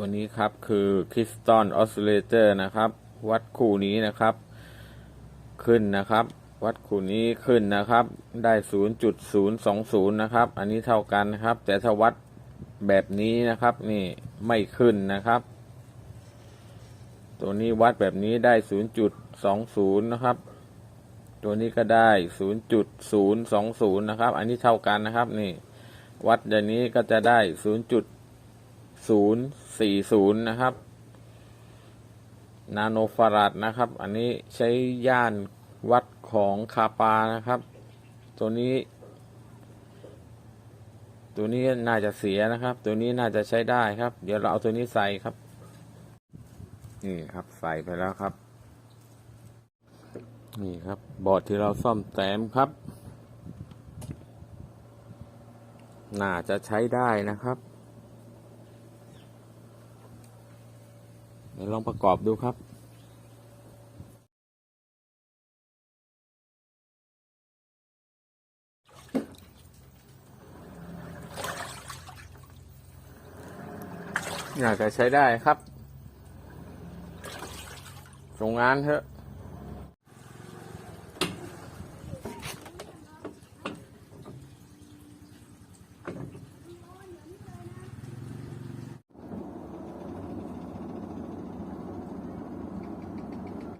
ตัวนี้ครับคือคริสตัลออสซิเลเตอร์นะครับ วัดคู่นี้นะครับ ขึ้นนะครับ วัดคู่นี้ขึ้นนะครับ ได้0.020นะครับ อันนี้เท่ากันนะครับ แต่ถ้าวัดแบบนี้นะครับ นี่ไม่ขึ้นนะครับ ตัวนี้วัดแบบนี้ได้0.20นะครับ ตัวนี้ก็ได้0.020นะครับ อันนี้เท่ากันนะครับ นี่ วัดอย่างนี้ก็จะได้0.040ะครับ นาโนฟาราดนะครับ อันนี้ใช้ย่านวัดของคาปานะครับ ตัวนี้ ตัวนี้น่าจะเสียนะครับ ตัวนี้น่าจะใช้ได้ครับ เดี๋ยวเราเอาตัวนี้ใส่ครับ นี่ครับใส่ไปแล้วครับ นี่ครับ บอร์ดที่เราซ่อมแซมครับ น่าจะใช้ได้นะครับ ดี๋ยวลองประกอบดูครับน่าจะใช้ได้ครับ ส่งงานเถอะน